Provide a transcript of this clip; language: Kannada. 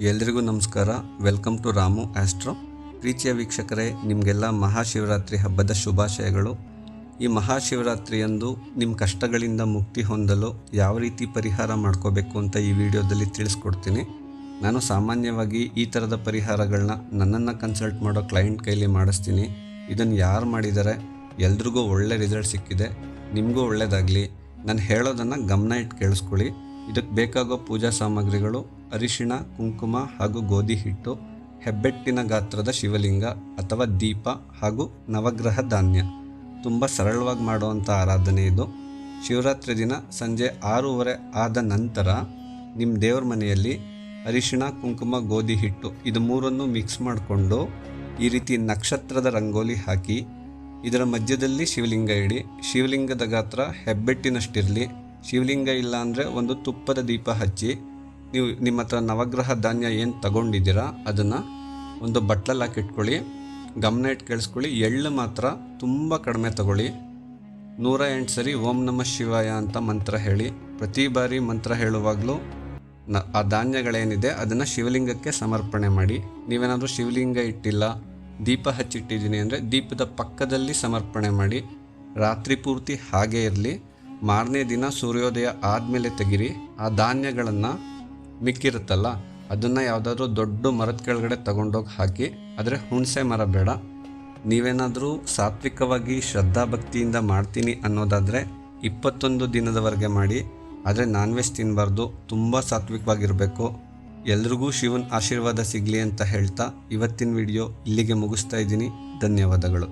ಎಲ್ರಿಗೂ ನಮಸ್ಕಾರ. ವೆಲ್ಕಮ್ ಟು ರಾಮು ಆಸ್ಟ್ರೋ ಪ್ರೀತಿಯ ವೀಕ್ಷಕರೇ, ನಿಮಗೆಲ್ಲ ಮಹಾಶಿವರಾತ್ರಿ ಹಬ್ಬದ ಶುಭಾಶಯಗಳು. ಈ ಮಹಾಶಿವರಾತ್ರಿಯಂದು ನಿಮ್ಮ ಕಷ್ಟಗಳಿಂದ ಮುಕ್ತಿ ಹೊಂದಲು ಯಾವ ರೀತಿ ಪರಿಹಾರ ಮಾಡ್ಕೋಬೇಕು ಅಂತ ಈ ವಿಡಿಯೋದಲ್ಲಿ ತಿಳಿಸ್ಕೊಡ್ತೀನಿ. ನಾನು ಸಾಮಾನ್ಯವಾಗಿ ಈ ಥರದ ಪರಿಹಾರಗಳನ್ನ ನನ್ನನ್ನು ಕನ್ಸಲ್ಟ್ ಮಾಡೋ ಕ್ಲೈಂಟ್ ಕೈಲಿ ಮಾಡಿಸ್ತೀನಿ. ಇದನ್ನು ಯಾರು ಮಾಡಿದ್ದಾರೆ ಎಲ್ರಿಗೂ ಒಳ್ಳೆ ರಿಸಲ್ಟ್ ಸಿಕ್ಕಿದೆ. ನಿಮಗೂ ಒಳ್ಳೆಯದಾಗಲಿ ನಾನು ಹೇಳೋದನ್ನು ಗಮನ ಇಟ್ಟು ಕೇಳಿಸ್ಕೊಳ್ಳಿ. ಇದಕ್ಕೆ ಬೇಕಾಗೋ ಪೂಜಾ ಸಾಮಗ್ರಿಗಳು ಅರಿಶಿಣ, ಕುಂಕುಮ ಹಾಗೂ ಗೋಧಿ ಹಿಟ್ಟು, ಹೆಬ್ಬೆಟ್ಟಿನ ಗಾತ್ರದ ಶಿವಲಿಂಗ ಅಥವಾ ದೀಪ ಹಾಗೂ ನವಗ್ರಹ ಧಾನ್ಯ. ತುಂಬ ಸರಳವಾಗಿ ಮಾಡುವಂಥ ಆರಾಧನೆ ಇದು. ಶಿವರಾತ್ರಿ ದಿನ ಸಂಜೆ ಆರೂವರೆ ಆದ ನಂತರ ನಿಮ್ಮ ದೇವ್ರ ಮನೆಯಲ್ಲಿ ಅರಿಶಿಣ, ಕುಂಕುಮ, ಗೋಧಿ ಹಿಟ್ಟು ಇದು ಮೂರನ್ನು ಮಿಕ್ಸ್ ಮಾಡಿಕೊಂಡು ಈ ರೀತಿ ನಕ್ಷತ್ರದ ರಂಗೋಲಿ ಹಾಕಿ ಇದರ ಮಧ್ಯದಲ್ಲಿ ಶಿವಲಿಂಗ ಇಡಿ. ಶಿವಲಿಂಗದ ಗಾತ್ರ ಹೆಬ್ಬೆಟ್ಟಿನಷ್ಟಿರಲಿ ಶಿವಲಿಂಗ ಇಲ್ಲ ಅಂದರೆ ಒಂದು ತುಪ್ಪದ ದೀಪ ಹಚ್ಚಿ ನೀವು ನಿಮ್ಮ ಹತ್ರ ನವಗ್ರಹ ಧಾನ್ಯ ಏನು ತಗೊಂಡಿದ್ದೀರಾ, ಅದನ್ನು ಒಂದು ಬಟ್ಲಲ್ಲಿ ಹಾಕಿಟ್ಕೊಳ್ಳಿ ಗಮನ ಇಟ್ಟು ಕೇಳಿಸ್ಕೊಳ್ಳಿ, ಎಳ್ಳು ಮಾತ್ರ ತುಂಬ ಕಡಿಮೆ ತಗೊಳ್ಳಿ. ನೂರ ಎಂಟು ಸರಿ ಓಂ ನಮಃ ಶಿವಾಯ ಅಂತ ಮಂತ್ರ ಹೇಳಿ, ಪ್ರತಿ ಬಾರಿ ಮಂತ್ರ ಹೇಳುವಾಗಲೂ ನ ಆ ಧಾನ್ಯಗಳೇನಿದೆ ಅದನ್ನು ಶಿವಲಿಂಗಕ್ಕೆ ಸಮರ್ಪಣೆ ಮಾಡಿ. ನೀವೇನಾದರೂ ಶಿವಲಿಂಗ ಇಟ್ಟಿಲ್ಲ, ದೀಪ ಹಚ್ಚಿಟ್ಟಿದ್ದೀನಿ ಅಂದರೆ ದೀಪದ ಪಕ್ಕದಲ್ಲಿ ಸಮರ್ಪಣೆ ಮಾಡಿ, ರಾತ್ರಿ ಪೂರ್ತಿ ಹಾಗೇ ಇರಲಿ. ಮಾರನೇ ದಿನ ಸೂರ್ಯೋದಯ ಆದಮೇಲೆ ತೆಗಿರಿ, ಆ ಧಾನ್ಯಗಳನ್ನು ಮಿಕ್ಕಿರುತ್ತಲ್ಲ, ಅದನ್ನು ಯಾವುದಾದ್ರೂ ದೊಡ್ಡ ಮರದ ಕೆಳಗಡೆ ತಗೊಂಡೋಗಿ ಹಾಕಿ, ಆದರೆ ಹುಣಸೆ ಮರ ಬೇಡ. ನೀವೇನಾದರೂ ಸಾತ್ವಿಕವಾಗಿ ಶ್ರದ್ಧಾಭಕ್ತಿಯಿಂದ ಮಾಡ್ತೀನಿ ಅನ್ನೋದಾದರೆ ಇಪ್ಪತ್ತೊಂದು ದಿನದವರೆಗೆ ಮಾಡಿ, ಆದರೆ ನಾನ್ ವೆಜ್ ತಿನ್ನಬಾರ್ದು ತುಂಬ ಸಾತ್ವಿಕವಾಗಿರಬೇಕು. ಎಲ್ರಿಗೂ ಶಿವನ ಆಶೀರ್ವಾದ ಸಿಗಲಿ ಅಂತ ಹೇಳ್ತಾ ಇವತ್ತಿನ ವಿಡಿಯೋ ಇಲ್ಲಿಗೆ ಮುಗಿಸ್ತಾ ಇದ್ದೀನಿ. ಧನ್ಯವಾದಗಳು.